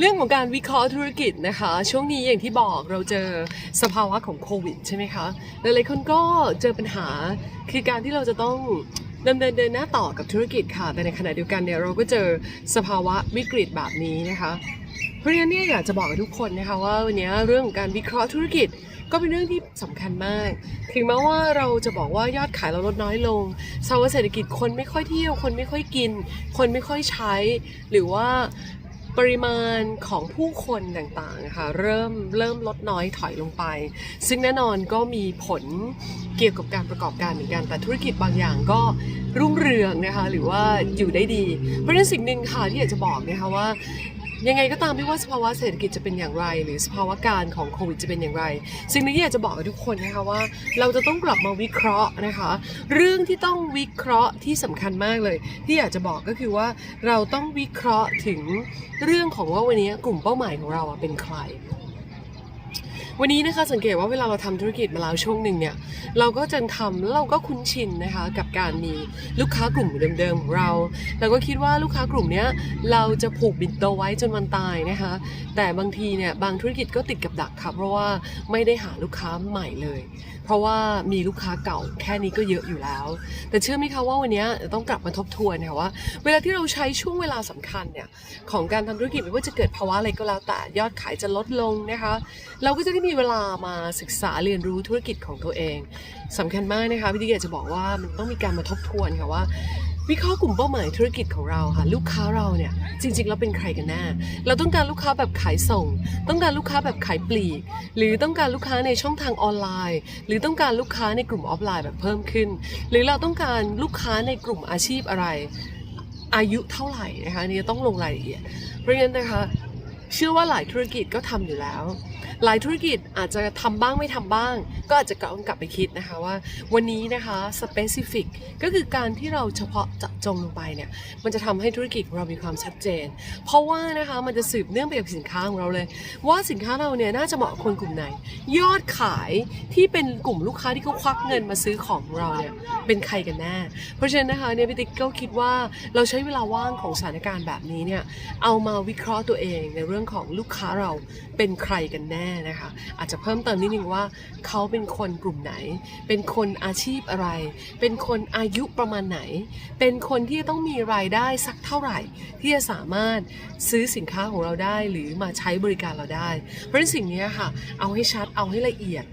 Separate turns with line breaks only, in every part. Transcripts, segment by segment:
เรื่องของการวิเคราะห์ธุรกิจนะคะ ช่วงนี้อย่างที่บอกเราเจอสภาวะของโควิดใช่ไหมคะหลายๆคนก็เจอปัญหาคือการที่เราจะต้องดำเนินเดินหน้าต่อกับธุรกิจค่ะ แต่ในขณะเดียวกันเนี่ยเราก็เจอสภาวะวิกฤตแบบนี้นะคะ เพราะฉะนั้นเนี่ยอยากจะบอกกับทุกคนนะคะว่าวันนี้เรื่องของการวิเคราะห์ธุรกิจก็เป็นเรื่องที่สำคัญมาก ถึงแม้ว่าเราจะบอกว่ายอดขายเราลดน้อยลงสภาวะเศรษฐกิจคนไม่ค่อยเที่ยว คนไม่ค่อยกิน คนไม่ค่อยใช้ หรือว่า ปริมาณของผู้คนต่างๆนะคะเริ่มเริ่มลดน้อยถอยลงไป ซึ่งแน่นอนก็มีผลเกี่ยวกับการประกอบการเหมือนกัน แต่ธุรกิจบางอย่างก็รุ่งเรืองนะคะหรือว่าอยู่ได้ดี เพราะฉะนั้นสิ่งหนึ่งค่ะที่อยากจะบอกนะคะว่า ยังไงก็ตามไม่ว่าสภาวะเศรษฐกิจจะเป็นอย่างไร หรือสภาวะการของโควิดจะเป็นอย่างไร สิ่งที่อยากจะบอกกับทุกคนนะคะว่า เราจะต้องกลับมาวิเคราะห์นะคะ เรื่องที่ต้องวิเคราะห์ที่สำคัญมากเลย ที่อยากจะบอกก็คือว่าเราต้องวิเคราะห์ถึงเรื่องของว่าวันนี้กลุ่มเป้าหมายของเราเป็นใคร วันนี้นะคะสังเกตว่าเวลาเราทำธุรกิจมาแล้วช่วงหนึ่งเนี่ยเราก็จะทำแล้วเราก็คุ้นชินนะคะกับการมีลูกค้ากลุ่มเดิมๆของเรา เราก็คิดว่าลูกค้ากลุ่มเนี้ยเราจะผูกบิดตัวไว้จนวันตายนะคะแต่บางทีเนี่ยบางธุรกิจก็ติดกับดักค่ะเพราะว่าไม่ได้หาลูกค้าใหม่เลย เพราะว่ามีลูกค้าเก่าแค่นี้ก็เยอะอยู่แล้ว แต่เชื่อไหมคะว่าวันนี้ต้องกลับมาทบทวนค่ะว่า เวลาที่เราใช้ช่วงเวลาสำคัญเนี่ยของการทำธุรกิจไม่ว่าจะเกิดภาวะอะไรก็แล้วแต่ยอดขายจะลดลงนะคะเราก็จะได้มีเวลามาศึกษาเรียนรู้ธุรกิจของตัวเองสำคัญมากนะคะพี่ดิเกอยากจะบอกว่ามันต้องมีการมาทบทวนค่ะว่าวิเคราะห์กลุ่มเป้าหมายธุรกิจของเราค่ะ ลูกค้าเราเนี่ยจริงๆเราเป็นใครกันแน่เราต้องการลูกค้าแบบขายส่ง ต้องการลูกค้าแบบขายปลีก หรือต้องการลูกค้าในช่องทางออนไลน์ หรือต้องการลูกค้าในกลุ่มออฟไลน์แบบเพิ่มขึ้น หรือเราต้องการลูกค้าในกลุ่มอาชีพอะไร อายุเท่าไหร่นะคะนี่ต้องลงรายละเอียดเพราะฉะนั้นนะคะเชื่อว่าหลายธุรกิจก็ทำอยู่แล้วหลายธุรกิจอาจจะทำบ้างไม่ทำบ้าง ก็อาจจะกลับกลับไปคิดนะคะว่า วันนี้นะคะ specific ก็คือการที่เราเฉพาะจะจงลงไปเนี่ยมันจะทำให้ธุรกิจเรามีความชัดเจน เพราะว่านะคะมันจะสืบเนื่องไปกับสินค้าของเราเลย ว่าสินค้าเราเนี่ยน่าจะเหมาะคนกลุ่มไหน ยอดขายที่เป็นกลุ่มลูกค้าที่เขาควักเงินมาซื้อของของเราเนี่ยเป็นใครกันแน่เพราะฉะนั้นนะคะเนี่ยพี่ติ๊กก็คิดว่าเราใช้เวลาว่างของสถานการณ์แบบนี้เนี่ยเอามาวิเคราะห์ตัวเองในเรื่องของลูกค้าเราเป็นใครกันแน่นะคะ อาจจะเพิ่มเติมนิดนึงว่าเขาเป็นคนกลุ่มไหน เป็นคนอาชีพอะไร เป็นคนอายุประมาณไหน เป็นคนที่ต้องมีรายได้สักเท่าไหร่ ที่จะสามารถซื้อสินค้าของเราได้หรือมาใช้บริการเราได้ เพราะฉะนั้นสิ่งนี้ค่ะ เอาให้ชัดเอาให้ละเอียด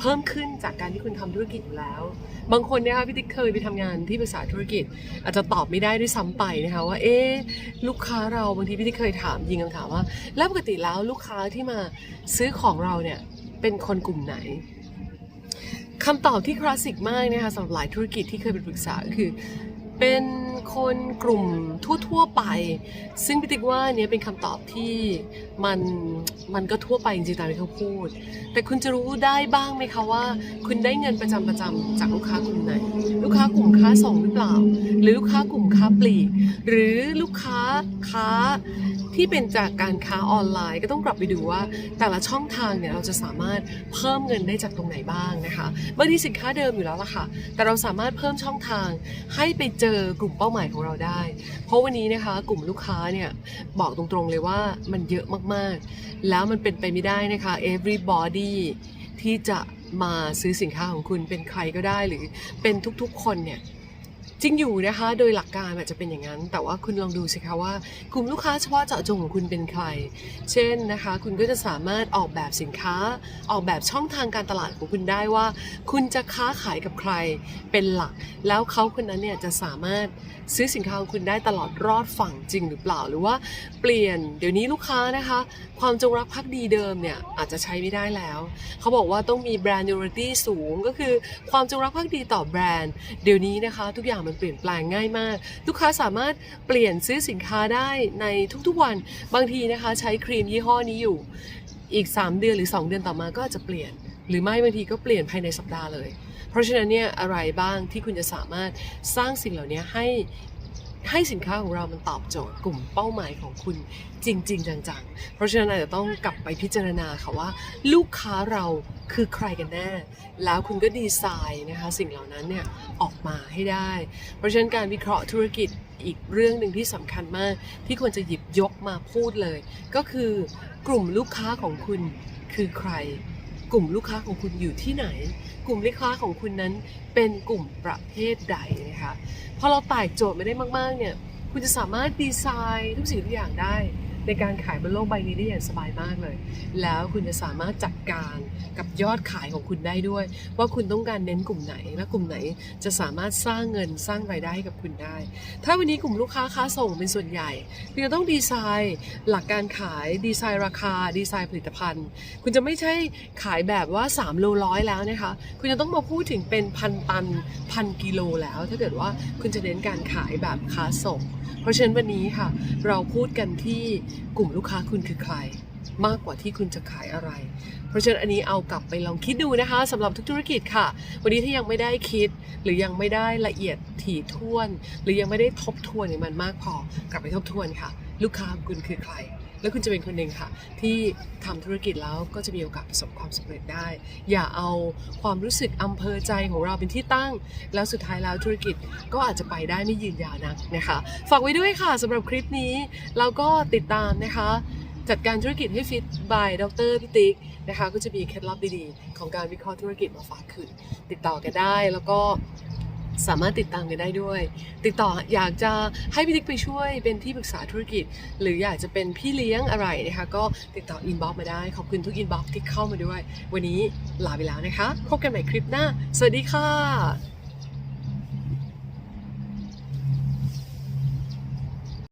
เพิ่มขึ้นจากการที่คุณทำธุรกิจอยู่แล้ว บางคนเนะคะพี่ติ๊กเคยไปทำงานที่บริษัทธุรกิจ อาจจะตอบไม่ได้ด้วยซ้ำไปนะคะว่าเอ๊ลูกค้าเราบางทีพี่ติ๊กเคยถามยิงคำถามว่า แล้วปกติแล้วลูกค้าที่มาซื้อของเราเนี่ยเป็นคนกลุ่มไหนคำตอบที่คลาสสิกมากนะคะสำหรับหลายธุรกิจที่เคยไปปรึกษาคือ เป็นคนกลุ่มทั่วๆไป ซึ่งพี่ติ๊กว่าเนี้ยเป็นคำตอบที่มันมันก็ทั่วไปจริงๆตามที่เขาพูด แต่คุณจะรู้ได้บ้างไหมคะว่า คุณได้เงินประจำประจำจากลูกค้ากลุ่มไหน ลูกค้ากลุ่มค้าส่งหรือเปล่า หรือลูกค้ากลุ่มค้าปลีก หรือลูกค้าค้า ที่เป็นจากการค้าออนไลน์ก็ต้องกลับไปดูว่าแต่ละช่องทางเนี่ยเราจะสามารถเพิ่มเงินได้จากตรงไหนบ้างนะคะบางทีสินค้าเดิมอยู่แล้วล่ะค่ะ แต่เราสามารถเพิ่มช่องทางให้ไปเจอกลุ่มเป้าหมายของเราได้ เพราะวันนี้นะคะกลุ่มลูกค้าเนี่ยบอกตรงๆเลยว่ามันเยอะมากๆ แล้วมันเป็นไปไม่ได้นะคะ everybody ที่จะมาซื้อสินค้าของคุณเป็นใครก็ได้หรือเป็นทุกๆคนเนี่ย จริงอยู่นะคะ โดยหลักการอาจจะเป็นอย่างนั้น แต่ว่าคุณลองดูสิคะว่ากลุ่มลูกค้าเฉพาะเจาะจงของคุณเป็นใคร เช่นนะคะ คุณก็จะสามารถออกแบบสินค้า ออกแบบช่องทางการตลาดของคุณได้ว่า คุณจะค้าขายกับใครเป็นหลัก แล้วเขาคนนั้นเนี่ยจะสามารถซื้อสินค้าของคุณได้ตลอดรอดฝั่งจริงหรือเปล่าหรือว่าเปลี่ยนเดี๋ยวนี้ลูกค้านะคะ ความจงรักภักดีเดิมเนี่ยอาจจะใช้ไม่ได้แล้ว เขาบอกว่าต้องมีแบรนด์ loyalty สูงก็คือความจงรักภักดีต่อแบรนด์เดี๋ยวนี้นะคะ ทุกอย่างมันเปลี่ยนแปลงง่ายมาก ลูกค้าสามารถเปลี่ยนซื้อสินค้าได้ในทุกๆวัน บางทีนะคะใช้ครีมยี่ห้อนี้อยู่ อีก 3 เดือนหรือ 2 เดือนต่อมาก็อาจจะเปลี่ยน หรือไม่บางทีก็เปลี่ยนภายในสัปดาห์เลย เพราะฉะนั้นเนี่ยอะไรบ้างที่คุณจะสามารถสร้างสิ่งเหล่านี้ให้ให้สินค้าของเรามันตอบโจทย์กลุ่มเป้าหมายของคุณจริง ๆ จังๆ เพราะฉะนั้นอาจจะต้องกลับไปพิจารณาค่ะว่า ลูกค้าเรา คือใครกันแน่ แล้วคุณก็ดีไซน์นะคะสิ่งเหล่านั้นเนี่ยออกมาให้ได้ เพราะฉะนั้นการวิเคราะห์ธุรกิจอีกเรื่องหนึ่งที่สำคัญมาก ที่ควรจะหยิบยกมาพูดเลย ก็คือกลุ่มลูกค้าของคุณคือใคร กลุ่มลูกค้าของคุณอยู่ที่ไหน กลุ่มลูกค้าของคุณนั้นเป็นกลุ่มประเภทใดนะคะพอเราแตกโจทย์ไม่ได้มากๆเนี่ยคุณจะสามารถดีไซน์ทุกสิ่งทุกอย่างได้ ในการขายบนโลกใบนี้ได้อย่างสบายมากเลย แล้วคุณจะสามารถจัดการกับยอดขายของคุณได้ด้วย ว่าคุณต้องการเน้นกลุ่มไหนและกลุ่มไหนจะสามารถสร้างเงินสร้างรายได้ให้กับคุณได้ ถ้าวันนี้กลุ่มลูกค้าค้าส่งเป็นส่วนใหญ่คุณจะต้องดีไซน์หลักการขายดีไซน์ราคา ดีไซน์ผลิตภัณฑ์ คุณจะไม่ใช่ขายแบบว่า3โลร้อยแล้วนะคะ คุณจะต้องมาพูดถึงเป็นพันตันพันกิโลแล้ว ถ้าเกิดว่าคุณจะเน้นการขายแบบค้าส่ง เพราะฉะนั้นวันนี้ค่ะ เราพูดกันที่กลุ่มลูกค้าคุณคือใคร มากกว่าที่คุณจะขายอะไร เพราะฉะนั้นอันนี้เอากลับไปลองคิดดูนะคะสำหรับทุกธุรกิจค่ะ วันนี้ถ้ายังไม่ได้คิด หรือยังไม่ได้ละเอียดถี่ถ้วน หรือยังไม่ได้ทบทวนมันมากพอกลับไปทบทวนค่ะ ลูกค้าคุณคือใคร แล้วคุณจะเป็นคนหนึ่งค่ะ ที่ทำธุรกิจแล้วก็จะมีโอกาสประสบความสำเร็จได้ อย่าเอาความรู้สึกอำเภอใจของเราเป็นที่ตั้ง แล้วสุดท้ายแล้วธุรกิจก็อาจจะไปได้ไม่ยืนยาวนักนะคะ ฝากไว้ด้วยค่ะสำหรับคลิปนี้แล้วก็ติดตามนะคะ จัดการธุรกิจให้ฟิต by ดรพิติกนะคะ ก็จะมีเคล็ดลับดีๆ ของการวิเคราะห์ธุรกิจมาฝากคุณติดต่อกันได้แล้วก็ สามารถติดตามกันได้ด้วย ติดต่ออยากจะให้พี่ติ๊กไปช่วยเป็นที่ปรึกษาธุรกิจ หรืออยากจะเป็นพี่เลี้ยงอะไรนะคะ ก็ติดต่ออินบ็อกมาได้ ขอบคุณทุกอินบ็อกที่เข้ามาด้วย วันนี้ลาไปแล้วนะคะ พบกันใหม่คลิปหน้า สวัสดีค่ะ